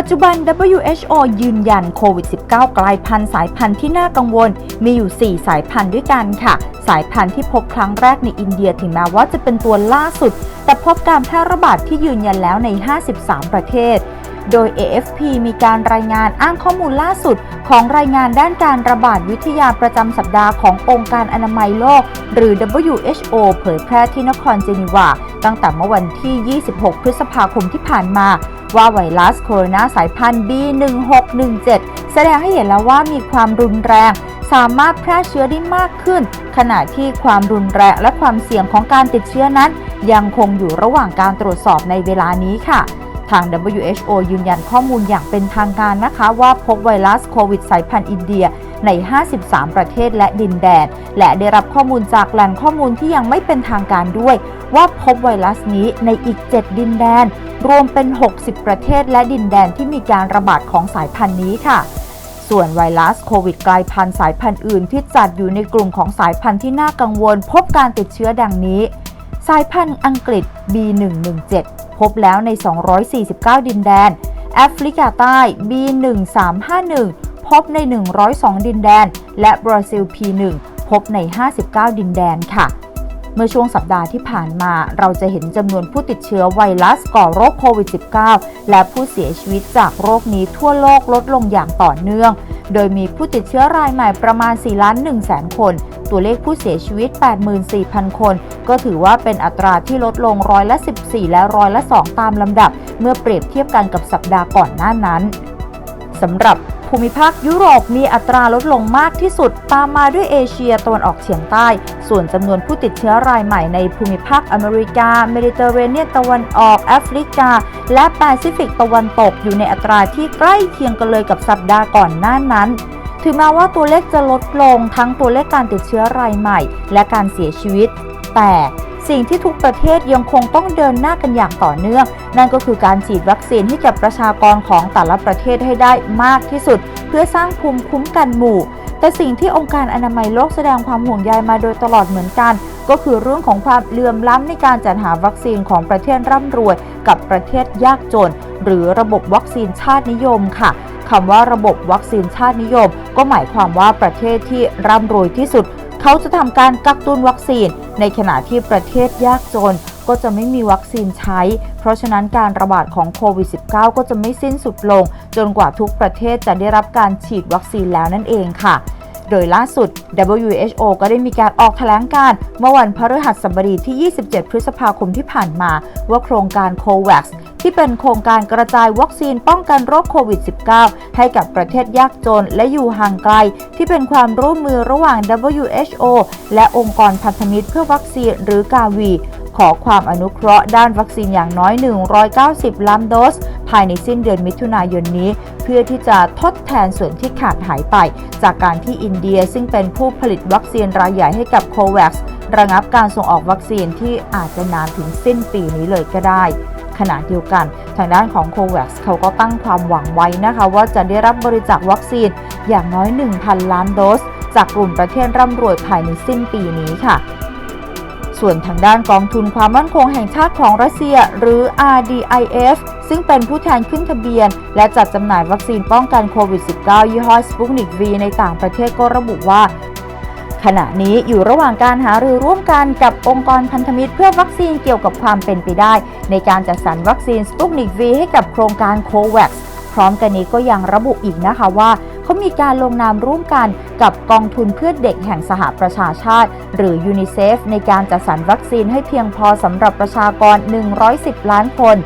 ปัจจุบัน WHO ยืนยันโควิด -19 กลายพันธุ์สายพันธุ์ที่น่ากังวล มีอยู่ 4 สายพันธุ์ด้วยกันค่ะ สายพันธุ์ที่พบครั้งแรกในอินเดียถึงแม้ว่าจะเป็นตัวล่าสุด แต่พบการแพร่ระบาดที่ยืนยันแล้วใน 53 ประเทศ โดย AFP มีการรายงานอ้างข้อมูลล่าสุด ของรายงานด้านการระบาดวิทยาประจำสัปดาห์ขององค์การอนามัยโลก หรือ WHO เผยแพร่ที่นครเจนีวา ตั้งแต่เมื่อวันที่ 26 พฤษภาคมที่ผ่านมา ว่าไวรัสโคโรนาสายพันธุ์ B1617 แสดงให้เห็นแล้วว่ามีความรุนแรง สามารถแพร่เชื้อได้มากขึ้น ขณะที่ความรุนแรงและความเสี่ยงของการติดเชื้อนั้น ยังคงอยู่ระหว่างการตรวจสอบในเวลานี้ค่ะ ทาง WHO ยืนยันข้อมูลอย่างเป็นทางการนะคะ ว่าพบไวรัสโควิดสายพันธุ์อินเดียใน 53 ประเทศและดินแดน และได้รับข้อมูลจากแหล่งข้อมูลที่ยังไม่เป็นทางการด้วย ว่าพบไวรัสนี้ในอีก 7 ดินแดน รวมเป็น 60 ประเทศและดินแดนที่มีการระบาดของสายพันธุ์นี้ค่ะ ส่วนไวรัสโควิดกลายพันธุ์สายพันธุ์อื่นที่จัดอยู่ในกลุ่มของสายพันธุ์ที่น่ากังวล พบการติดเชื้อดังนี้ สายพันธุ์อังกฤษ B117 พบแล้วใน 249 ดินแดน แอฟริกาใต้ B1351 พบใน 102 ดินแดน และบราซิล P1 พบใน 59 ดินแดนค่ะ เมื่อช่วงสัปดาห์ที่ผ่านมา เราจะเห็นจำนวนผู้ติดเชื้อไวรัสก่อโรคโควิด -19 และผู้เสียชีวิตจากโรคนี้ทั่วโลกลดลงอย่างต่อเนื่อง โดยมีผู้ติดเชื้อรายใหม่ประมาณ 4 ล้าน1แสนคน ตัวเลขผู้เสียชีวิต 84,000 คน ก็ถือว่าเป็นอัตราที่ลดลงร้อยละ 14 และร้อยละ 2 ตามลำดับ เมื่อเปรียบเทียบกันกับสัปดาห์ก่อนหน้านั้นสำหรับภูมิภาคยุโรปมีอัตราลดลงมากที่สุด ตามมาด้วยเอเชียตะวันออกเฉียงใต้ ส่วนจำนวนผู้ติดเชื้อรายใหม่ในภูมิภาคอเมริกา เมดิเตอร์เรเนียนตะวันออกแอฟริกา และแปซิฟิกตะวันตกอยู่ในอัตราที่ใกล้เคียงกันเลยกับสัปดาห์ก่อนหน้านั้น ถึงแม้ว่าตัวเลขจะลดลงทั้งตัวเลขการติดเชื้อรายใหม่ และการเสียชีวิต แต่สิ่งที่ทุกประเทศยังคงต้องเดินหน้ากันอย่างต่อเนื่อง นั่นก็คือการฉีดวัคซีนให้กับประชากรของแต่ละประเทศให้ได้มากที่สุด เพื่อสร้างภูมิคุ้มกันหมู่ แต่สิ่งที่องค์การอนามัยโลกแสดงความห่วงใยมาโดยตลอดเหมือนกัน ก็คือเรื่องของความเลื่อมล้ำในการจัดหาวัคซีนของประเทศร่ำรวย กับประเทศยากจน หรือระบบวัคซีนชาตินิยมค่ะ คำว่าระบบวัคซีนชาตินิยม ก็หมายความว่าประเทศที่ร่ำรวยที่สุด เขาจะทำการกักตุนวัคซีน ในขณะที่ประเทศยากจนก็จะไม่มีวัคซีนใช้ เพราะฉะนั้นการระบาดของโควิด -19 ก็จะไม่สิ้นสุดลง จนกว่าทุกประเทศจะได้รับการฉีดวัคซีนแล้วนั่นเองค่ะ โดยล่าสุด WHO ก็ได้มีการออกแถลงการ์เมื่อวันพฤหัสบดีที่ 27 พฤษภาคมที่ผ่านมา ว่าโครงการ COVAX ที่เป็นโครงการกระจายวัคซีนป้องกันโรคโควิด -19 ให้กับประเทศยากจนและอยู่ห่างไกล ที่เป็นความร่วมมือระหว่าง WHO และองค์กรพันธมิตรเพื่อวัคซีนหรือกาวี ขอความอนุเคราะห์ด้านวัคซีนอย่างน้อย 190 ล้านโดส ภายในสิ้นเดือนมิถุนายนนี้ เพื่อที่จะทดแทนส่วนที่ขาดหายไป จากการที่อินเดียซึ่งเป็นผู้ผลิตวัคซีนรายใหญ่ให้กับโควัคระงับการส่งออกวัคซีนที่อาจจะนานถึงสิ้นปีนี้เลยก็ได้ขณะเดียวกัน ทางด้านของโควัคเขาก็ตั้งความหวังไว้นะคะ ว่าจะได้รับบริจาควัคซีนอย่างน้อย 1,000 ล้านโดส จากกลุ่มประเทศร่ำรวยภายในสิ้นปีนี้ค่ะ ส่วนทางด้านกองทุนความมั่นคงแห่งชาติของรัสเซีย หรือ RDIF ซึ่งเป็นผู้แทนขึ้นทะเบียน และจัดจำหน่ายวัคซีนป้องกันโควิด -19 ยี่ห้อสปุกนิก V ในต่างประเทศก็ระบุว่า ขณะนี้อยู่ระหว่างการหารือร่วมกันกับองค์กรพันธมิตรเพื่อวัคซีนเกี่ยวกับความเป็นไปได้ ในการจัดสรรวัคซีนสปุกนิก V ให้กับโครงการโควัคพร้อมกันนี้ก็ยังระบุอีกนะคะว่าเขามีการลงนามร่วมกันกับกองทุนเพื่อเด็กแห่งสหประชาชาติ หรือยูนิเซฟในการจัดสรรวัคซีนให้เพียงพอสำหรับประชากร 110 ล้านคน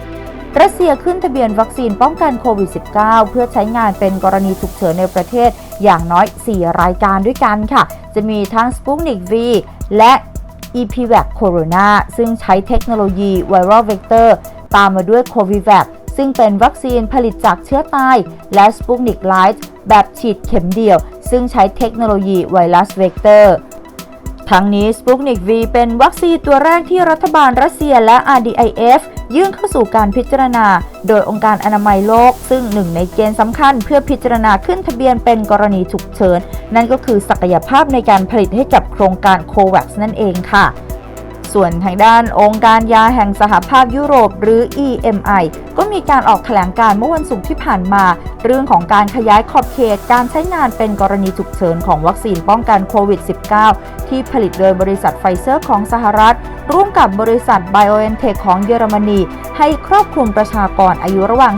รัสเซียขึ้นทะเบียนวัคซีนป้องกันโควิด -19 เพื่อใช้งานเป็นกรณีฉุกเฉินในประเทศอย่างน้อย 4 รายการด้วยกันค่ะ จะมีทั้ง Sputnik V และ ePvac Corona ซึ่งใช้เทคโนโลยี Viral Vector ตามมาด้วย Covivac ซึ่งเป็นวัคซีนผลิตจากเชื้อตาย และ Sputnik Light แบบฉีดเข็มเดียว ซึ่งใช้เทคโนโลยีไวรัสเวกเตอร์ทั้งนี้ Sputnik V เป็นวัคซีนตัวแรกที่รัฐบาลรัสเซียและ RDIF ยื่นเข้าสู่การพิจารณา โดยองค์การอนามัยโลก ซึ่งหนึ่งในเกณฑ์สำคัญ เพื่อพิจารณาขึ้นทะเบียนเป็นกรณีฉุกเฉิน นั่นก็คือศักยภาพในการผลิตให้กับโครงการโควัคซ์นั่นเองค่ะ ส่วนทางด้านองค์การยาแห่งสหภาพยุโรปหรือ EMI ก็มีการออกแถลงการเมื่อวันศุกร์ที่ผ่านมา เรื่องของการขยายขอบเขตการใช้งานเป็นกรณีฉุกเฉินของวัคซีนป้องกันโควิด -19 ที่ผลิตโดยบริษัทไฟเซอร์ของสหรัฐ ร่วมกับบริษัท BioNTech ของเยอรมนีให้ครอบคลุมประชากรอายุระหว่าง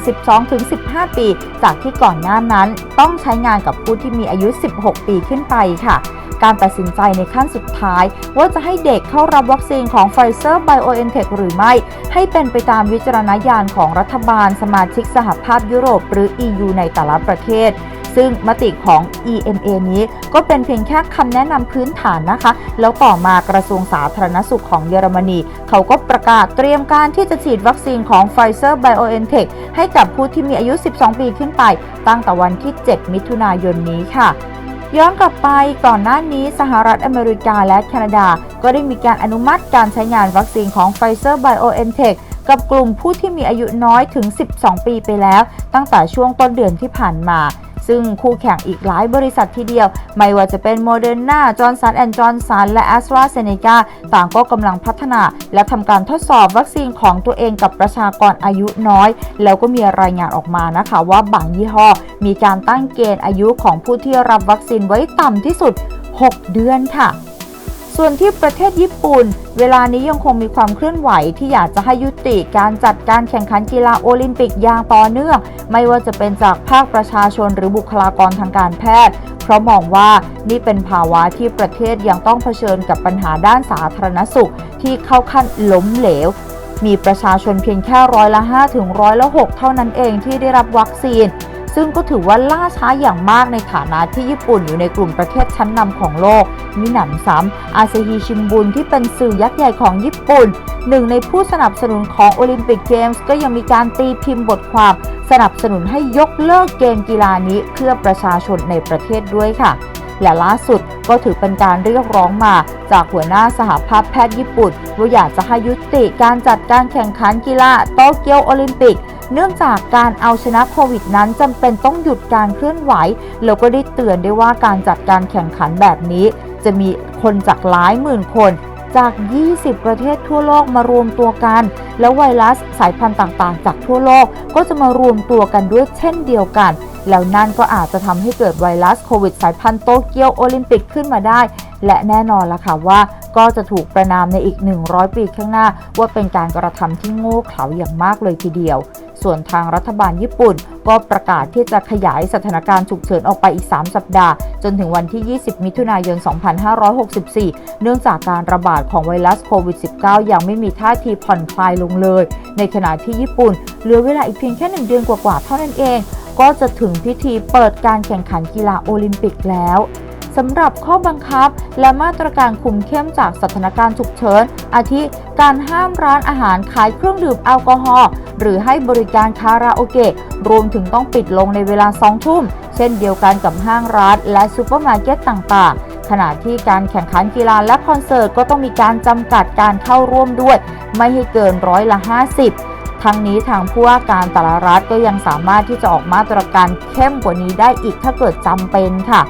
12-15 ปี จากที่ก่อนหน้านั้นต้องใช้งานกับผู้ที่มีอายุ 16 ปีขึ้นไปค่ะการตัดสินใจในขั้นสุดท้าย ว่าจะให้เด็กเข้ารับวัคซีนของ Pfizer BioNTech หรือไม่ ให้เป็นไปตามวิจารณญาณของรัฐบาลสมาชิกสหภาพยุโรปหรือ EU ในแต่ละประเทศ ซึ่งมติของ EMA นี้ก็เป็นเพียงแค่คำแนะนำพื้นฐานนะคะ แล้วต่อมากระทรวงสาธารณสุขของเยอรมนี เขาก็ประกาศเตรียมการที่จะฉีดวัคซีนของ Pfizer BioNTech ให้กับผู้ที่มีอายุ 12 ปีขึ้นไป ตั้งแต่วันที่ 7 มิถุนายนนี้ค่ะย้อนกลับไปก่อนหน้านี้สหรัฐอเมริกาและแคนาดา ก็ได้มีการอนุมัติการใช้งานวัคซีนของ Pfizer BioNTech กับกลุ่มผู้ที่มีอายุน้อยถึง 12 ปีไปแล้ว ตั้งแต่ช่วงต้นเดือนที่ผ่านมา ซึ่งคู่แข่งอีกหลายบริษัททีเดียว ไม่ว่าจะเป็น Moderna Johnson Johnson และ AstraZeneca ต่างก็กำลังพัฒนา และทำการทดสอบวัคซีนของตัวเองกับประชากรอายุน้อย แล้วก็มีรายงานออกมานะคะว่าบางยี่ห้อ มีการตั้งเกณฑ์อายุของผู้ที่รับวัคซีนไว้ต่ำที่สุด 6 เดือนค่ะ ส่วนที่ประเทศญี่ปุ่น เวลานี้ยังคงมีความเคลื่อนไหวที่อยากจะให้ยุติการจัดการแข่งขันกีฬาโอลิมปิกอย่างต่อเนื่อง ไม่ว่าจะเป็นจากภาคประชาชนหรือบุคลากรทางการแพทย์ เพราะมองว่านี่เป็นภาวะที่ประเทศยังต้องเผชิญกับปัญหาด้านสาธารณสุข ที่เข้าขั้นล้มเหลว มีประชาชนเพียงแค่ร้อยละ5ถึงร้อยละ6เท่านั้นเองที่ได้รับวัคซีน ซึ่งก็ถือว่าล่าช้าอย่างมากในฐานะที่ญี่ปุ่นอยู่ในกลุ่มประเทศชั้นนำของโลก มิหนำซ้ำอาเซฮิชิมบุนที่เป็นสื่อยักษ์ใหญ่ของญี่ปุ่น หนึ่งในผู้สนับสนุนของโอลิมปิกเกมส์ก็ยังมีการตีพิมพ์บทความสนับสนุนให้ยกเลิกเกมกีฬานี้เพื่อประชาชนในประเทศด้วยค่ะและล่าสุดก็ถือเป็นการเรียกร้องมา จากหัวหน้าสหภาพแพทย์ญี่ปุ่นว่าอยากจะให้ยุติการจัดการแข่งขันกีฬาโตเกียวโอลิมปิก เนื่องจากการเอาชนะโควิดนั้นจำเป็นต้องหยุดการเคลื่อนไหว แล้วก็ได้เตือนได้ว่าการจัดการแข่งขันแบบนี้ จะมีคนจากหลายหมื่นคนจาก 20 ประเทศทั่วโลกมารวมตัวกัน แล้วไวรัสสายพันธุ์ต่างๆ จากทั่วโลกก็จะมารวมตัวกันด้วยเช่นเดียวกัน แล้วนั่นก็อาจจะทำให้เกิดไวรัสโควิดสายพันธุ์โตเกียวโอลิมปิกขึ้นมาได้ และแน่นอนละค่ะว่าก็จะถูกประนามในอีก 100 ปีข้างหน้า ว่าเป็นการกระทำที่โง่เขลาอย่างมากเลยทีเดียว ส่วนทางรัฐบาลญี่ปุ่น ก็ประกาศที่จะขยายสถานการณ์ฉุกเฉินออกไปอีก 3 สัปดาห์ จนถึงวันที่ 20 มิถุนายน 2564 เนื่องจากการระบาดของไวรัสโควิด -19 ยังไม่มีท่าทีผ่อนคลายลงเลย ในขณะที่ญี่ปุ่นเหลือเวลาอีกเพียงแค่ 1 เดือนกว่าๆเท่านั้นเอง ก็จะถึงพิธีเปิดการแข่งขันกีฬาโอลิมปิกแล้ว สำหรับข้อบังคับและมาตรการคุมเข้มจากสถานการณ์ฉุกเฉิน อาทิ การห้ามร้านอาหารขายเครื่องดื่มแอลกอฮอล์หรือให้บริการคาราโอเกะ รวมถึงต้องปิดลงในเวลา 2 ทุ่ม เช่นเดียวกันกับห้างร้านและซูเปอร์มาร์เก็ตต่างๆ ขณะที่การแข่งขันกีฬาและคอนเสิร์ตก็ต้องมีการจำกัดการเข้าร่วมด้วย ไม่ให้เกินร้อยละ 50ทั้งนี้ทางผู้ว่าการแต่ละรัฐก็ยังสามารถที่จะออกมาตรการเข้มกว่านี้ได้อีกถ้าเกิดจำเป็นค่ะ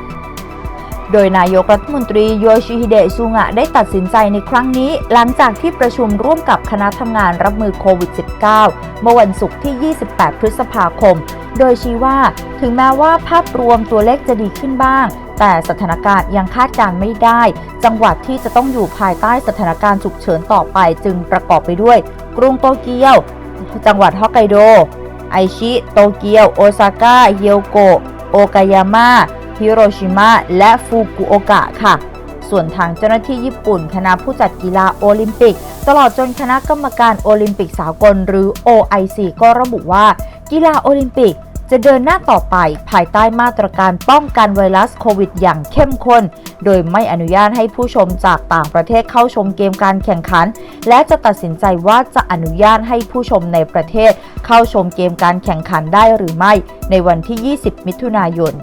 โดยนายกรัฐมนตรีโยชิฮิเดะซุงะได้ตัดสินใจในครั้งนี้ หลังจากที่ประชุมร่วมกับคณะทำงานรับมือโควิด -19 เมื่อวันศุกร์ที่ 28 พฤษภาคม โดยชี้ว่า ถึงแม้ว่าภาพรวมตัวเลขจะดีขึ้นบ้าง แต่สถานการณ์ยังคาดการณ์ไม่ได้ จังหวัดที่จะต้องอยู่ภายใต้สถานการณ์ฉุกเฉินต่อไปจึงประกอบไปด้วย กรุงโตเกียว จังหวัดฮอกไกโด ไอชิ โตเกียว โอซาก้า เฮียวโกะ โอกายาม่า ฮิโรชิมะและฟุกุโอกะค่ะ ส่วนทางเจ้าหน้าที่ญี่ปุ่น คณะผู้จัดกีฬาโอลิมปิก ตลอดจนคณะกรรมการโอลิมปิกสากลหรือ OIC ก็ระบุว่า กีฬาโอลิมปิกจะเดินหน้าต่อไปภายใต้มาตรการป้องกันไวรัสโควิดอย่างเข้มข้น โดยไม่อนุญาตให้ผู้ชมจากต่างประเทศเข้าชมเกมการแข่งขัน และจะตัดสินใจว่าจะอนุญาตให้ผู้ชมในประเทศ เข้าชมเกมการแข่งขันได้หรือไม่ ในวันที่ 20 มิถุนายน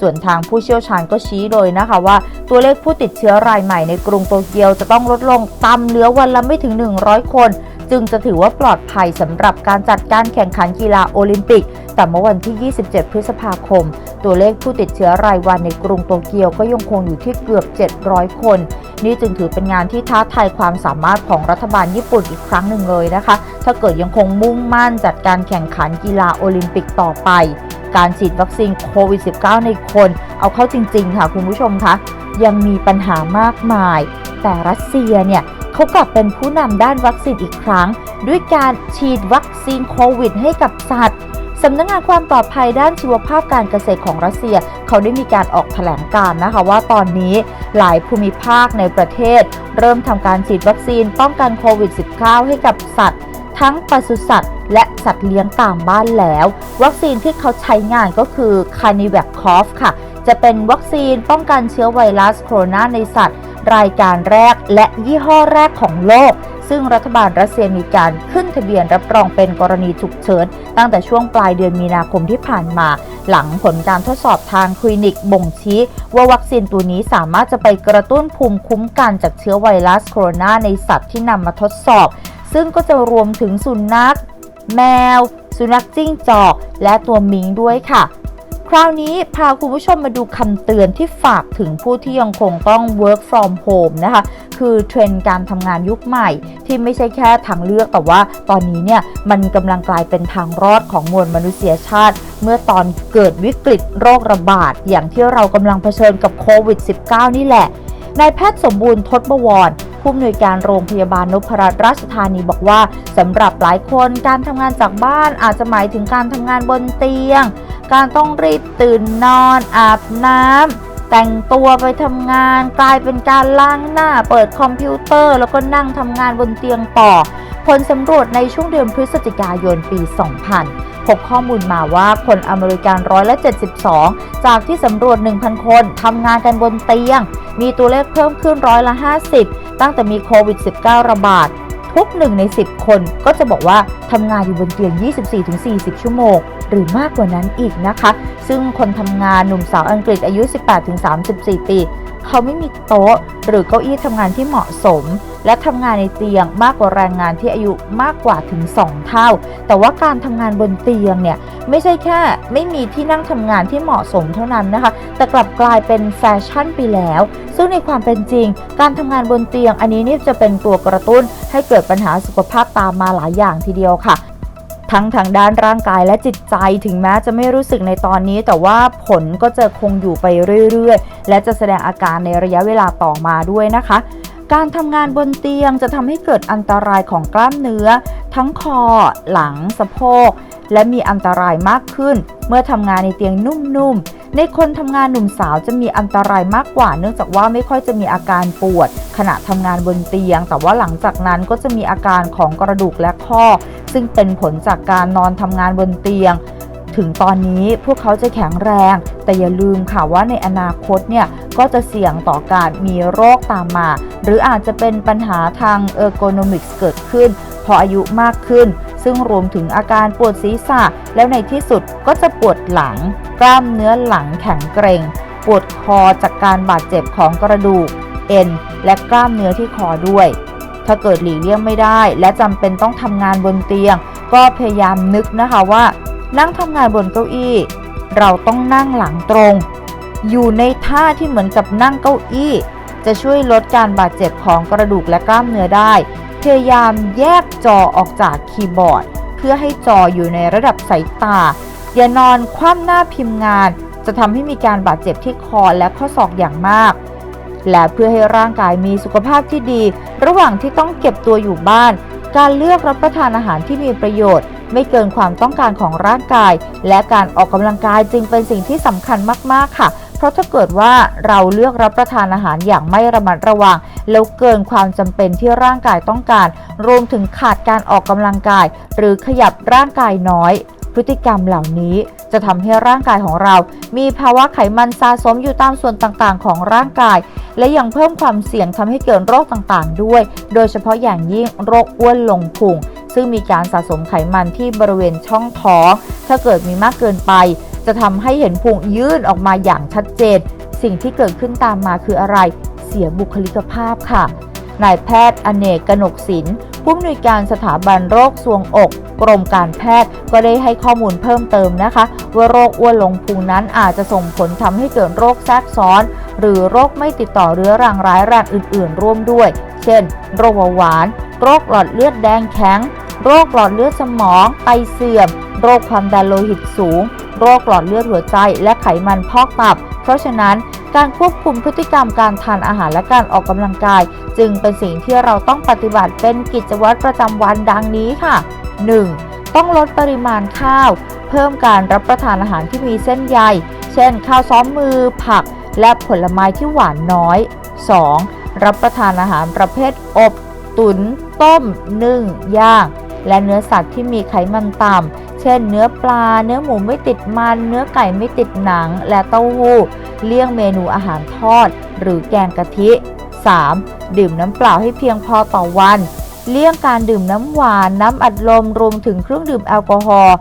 ส่วนทางผู้เชี่ยวชาญก็ชี้โดยนะคะว่า ตัวเลขผู้ติดเชื้อรายใหม่ในกรุงโตเกียวจะต้องลดลงต่ำเหลือวันละไม่ถึง 100 คน จึงจะถือว่าปลอดภัยสำหรับการจัดการแข่งขันกีฬาโอลิมปิก แต่เมื่อวันที่ 27 พฤษภาคม ตัวเลขผู้ติดเชื้อรายวันในกรุงโตเกียวก็ยังคงอยู่ที่เกือบ 700 คนนี่จึงถือเป็นงานที่ท้าทายความสามารถของรัฐบาลญี่ปุ่นอีกครั้งหนึ่งเลยนะคะ ถ้าเกิดยังคงมุ่งมั่นจัดการแข่งขันกีฬาโอลิมปิกต่อไป การฉีดวัคซีนโควิด -19 ในคน เอาเข้าจริง ๆ ค่ะคุณผู้ชมคะยังมีปัญหามากมาย แต่รัสเซียเนี่ยเขากลับเป็นผู้นำด้านวัคซีนอีกครั้ง ด้วยการฉีดวัคซีนโควิด ให้กับสัตว์สำนักงงานความปลอดภัยด้านชีวภาพการเกษตรของรัสเซีย เขาได้มีการออกแถลงการนะคะว่าตอนนี้หลายภูมิภาคในประเทศ เริ่มทำการฉีดวัคซีนป้องกันโควิด -19 ให้กับสัตว์ ทั้งปศุสัตว์ และสัตว์เลี้ยงตามบ้านแล้ว วัคซีนที่เขาใช้งานก็คือคานิแวคคอฟค่ะ จะเป็นวัคซีนป้องกันเชื้อไวรัสโคโรนาในสัตว์ รายการแรกและยี่ห้อแรกของโลก ซึ่งรัฐบาลรัสเซียมีการขึ้นทะเบียนรับรองเป็นกรณีฉุกเฉินตั้งแต่ช่วงปลายเดือนมีนาคมที่ผ่านมา หลังผลการทดสอบทางคลินิกบ่งชี้ ว่าวัคซีนตัวนี้สามารถจะไปกระตุ้นภูมิคุ้มกันจากเชื้อไวรัสโคโรนาในสัตว์ที่นำมาทดสอบซึ่งก็จะรวมถึงสุนัข แมว สุนัขจิ้งจอก และตัวมิงด้วยค่ะ คราวนี้พาคุณผู้ชมมาดูคำเตือนที่ฝากถึงผู้ที่ยังคงต้อง work from home นะคะ คือเทรนด์การทำงานยุคใหม่ที่ไม่ใช่แค่ทางเลือกแต่ว่าตอนนี้เนี่ยมันกำลังกลายเป็นทางรอดของมวลมนุษยชาติ เมื่อตอนเกิดวิกฤตโรคระบาด อย่างที่เรากำลังเผชิญกับโควิด -19 นี่แหละนายแพทย์สมบูรณ์ทศบวร ผู้อำนวยการโรงพยาบาลนพรัตน์ราชธานีบอกว่าสำหรับหลายคนการทำงานจากบ้านอาจจะหมายถึงการทำงานบนเตียง การต้องรีบตื่นนอน อาบน้ำแต่งตัวไปทำงาน กลายเป็นการล้างหน้า เปิดคอมพิวเตอร์ แล้วก็นั่งทำงานบนเตียงต่อผลสำรวจในช่วงเดือนพฤศจิกายนปี 2000พบข้อมูลมาว่าคนอเมริกันร้อยละ 72 จากที่สำรวจ 1,000 คนทำงานกันบนเตียง มีตัวเลขเพิ่มขึ้นร้อยละ 50 ตั้งแต่มีโควิด -19 ระบาด ทุกหนึ่งใน 10 คนก็จะบอกว่าทำงานอยู่บนเตียง 24-40 ชั่วโมง หรือมากกว่านั้นอีกนะคะ ซึ่งคนทำงานหนุ่มสาวอังกฤษอายุ 18-34 ปี เขาไม่มีโต๊ะ หรือเก้าอี้ทำงานที่เหมาะสม และทำงานในเตียงมากกว่าแรงงานที่อายุมากกว่าถึง 2 เท่า แต่ว่าการทำงานบนเตียงเนี่ย ไม่ใช่แค่ไม่มีที่นั่งทำงานที่เหมาะสมเท่านั้นนะคะ แต่กลับกลายเป็นแฟชั่นไปแล้ว ซึ่งในความเป็นจริง การทำงานบนเตียง อันนี้นี่จะเป็นตัวกระตุ้น ให้เกิดปัญหาสุขภาพตามมาหลายอย่างทีเดียวค่ะทั้งทางด้านร่างกายและจิตใจถึงแม้จะไม่รู้สึกในตอนนี้ แต่ว่าผลก็จะคงอยู่ไปเรื่อยๆ และจะแสดงอาการในระยะเวลาต่อมาด้วยนะคะ การทำงานบนเตียงจะทำให้เกิดอันตรายของกล้ามเนื้อ ทั้งคอ หลัง สะโพก และมีอันตรายมากขึ้น เมื่อทำงานในเตียงนุ่มๆ ในคนทำงานหนุ่มสาวจะมีอันตรายมากกว่า เนื่องจากว่าไม่ค่อยจะมีอาการปวด ขณะทำงานบนเตียง แต่ว่าหลังจากนั้นก็จะมีอาการของกระดูกและข้อ ซึ่งเป็นผลจากการนอนทำงานบนเตียงถึงตอนนี้พวกเขาจะแข็งแรง แต่อย่าลืมค่ะว่าในอนาคตเนี่ยก็จะเสี่ยงต่อการมีโรคตามมา หรืออาจจะเป็นปัญหาทางเออร์โกนอมิกส์เกิดขึ้น พออายุมากขึ้น ซึ่งรวมถึงอาการปวดศีรษะ แล้วในที่สุดก็จะปวดหลัง กล้ามเนื้อหลังแข็งเกร็ง ปวดคอจากการบาดเจ็บของกระดูก เอ็น และกล้ามเนื้อที่คอด้วย ถ้าเกิดหลีกเลี่ยงไม่ได้ และจำเป็นต้องทำงานบนเตียง ก็พยายามนึกนะคะว่า นั่งทำงานบนเก้าอี้ เราต้องนั่งหลังตรง อยู่ในท่าที่เหมือนกับนั่งเก้าอี้จะช่วยลดการบาดเจ็บของกระดูกและกล้ามเนื้อได้ พยายามแยกจอออกจากคีย์บอร์ด เพื่อให้จออยู่ในระดับสายตา อย่านอนคว่ำหน้าพิมพ์งาน จะทำให้มีการบาดเจ็บที่คอและข้อศอกอย่างมาก และเพื่อให้ร่างกายมีสุขภาพที่ดี ระหว่างที่ต้องเก็บตัวอยู่บ้าน การเลือกรับประทานอาหารที่มีประโยชน์ ไม่เกินความต้องการของร่างกาย และการออกกำลังกายจึงเป็นสิ่งที่สำคัญมากๆค่ะ ราะถ้าเกิดว่าเราเลือกรับประทานอาหารอย่างไม่ระมัดระวัง แล้วเกินความจำเป็นที่ร่างกายต้องการ รวมถึงขาดการออกกำลังกาย หรือขยับร่างกายน้อย พฤติกรรมเหล่านี้จะทำให้ร่างกายของเรา มีภาวะไขมันสะสมอยู่ตามส่วนต่างๆ ของร่างกาย และยังเพิ่มความเสี่ยงทำให้เกิดโรคต่างๆ ด้วย โดยเฉพาะอย่างยิ่งโรคอ้วนลงพุงซึ่งมีการสะสมไขมันที่บริเวณช่องท้อง ถ้าเกิดมีมากเกินไป จะทำให้เห็นพุงยื่นออกมาอย่างชัดเจน สิ่งที่เกิดขึ้นตามมาคืออะไร เสียบุคลิกภาพค่ะ นายแพทย์อเนกกนกศิลป์ผู้อำนวยการสถาบันโรคทรวงอก กรมการแพทย์ก็ได้ให้ข้อมูลเพิ่มเติมนะคะ ว่าโรคอ้วนลงพุงนั้นอาจจะส่งผลทำให้เกิดโรคแทรกซ้อน หรือโรคไม่ติดต่อเรื้อรังร้ายแรงอื่น ๆ ร่วมด้วย เช่น โรคเบาหวาน โรคหลอดเลือดแดงแข็ง โรคหลอดเลือดสมองไตเสื่อม โรคความดันโลหิตสูง โรคหลอดเลือดหัวใจ และไขมันพอกตับ เพราะฉะนั้นการควบคุมพฤติกรรมการทานอาหารและการออกกำลังกาย จึงเป็นสิ่งที่เราต้องปฏิบัติเป็นกิจวัตรประจำวันดังนี้ค่ะ 1. ต้องลดปริมาณข้าว เพิ่มการรับประทานอาหารที่มีเส้นใย เช่น ข้าวซ้อมมือ ผัก และผลไม้ที่หวานน้อย 2. รับประทานอาหารประเภทอบ ตุนต้ม นึ่ง ย่าง และเนื้อสัตว์ที่มีไขมันต่ำ เช่น เนื้อปลา เนื้อหมูไม่ติดมัน เนื้อไก่ไม่ติดหนัง และเต้าหู้ เลี่ยงเมนูอาหารทอด หรือแกงกะทิ 3. ดื่มน้ำเปล่าให้เพียงพอต่อวัน เลี่ยงการดื่มน้ำหวาน น้ำอัดลม รวมถึงเครื่องดื่มแอลกอฮอล์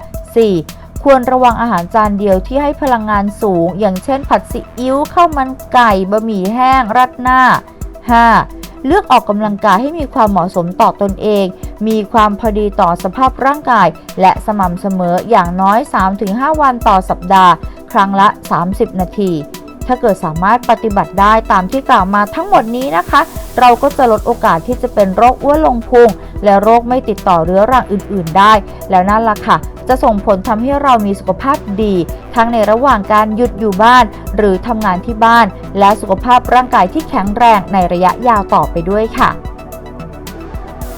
4. ควรระวังอาหารจานเดียวที่ให้พลังงานสูง อย่างเช่น ผัดซีอิ๊ว ข้าวมันไก่ บะหมี่แห้ง รัดหน้า 5. เลือกออกกำลังกายให้มีความเหมาะสมต่อตนเอง มีความพอดีต่อสภาพร่างกาย และสม่ำเสมออย่างน้อย 3-5 วันต่อสัปดาห์ ครั้งละ 30 นาที ถ้าเกิดสามารถปฏิบัติได้ตามที่กล่าวมาทั้งหมดนี้นะคะ เราก็จะลดโอกาสที่จะเป็นโรคอ้วนลงพุงและโรคไม่ติดต่อเรื้อรังอื่น ๆ ได้ แล้วนั่นล่ะค่ะ จะส่งผลทำให้เรามีสุขภาพดี ทั้งในระหว่างการหยุดอยู่บ้าน หรือทำงานที่บ้าน และสุขภาพร่างกายที่แข็งแรงในระยะยาวต่อไปด้วยค่ะ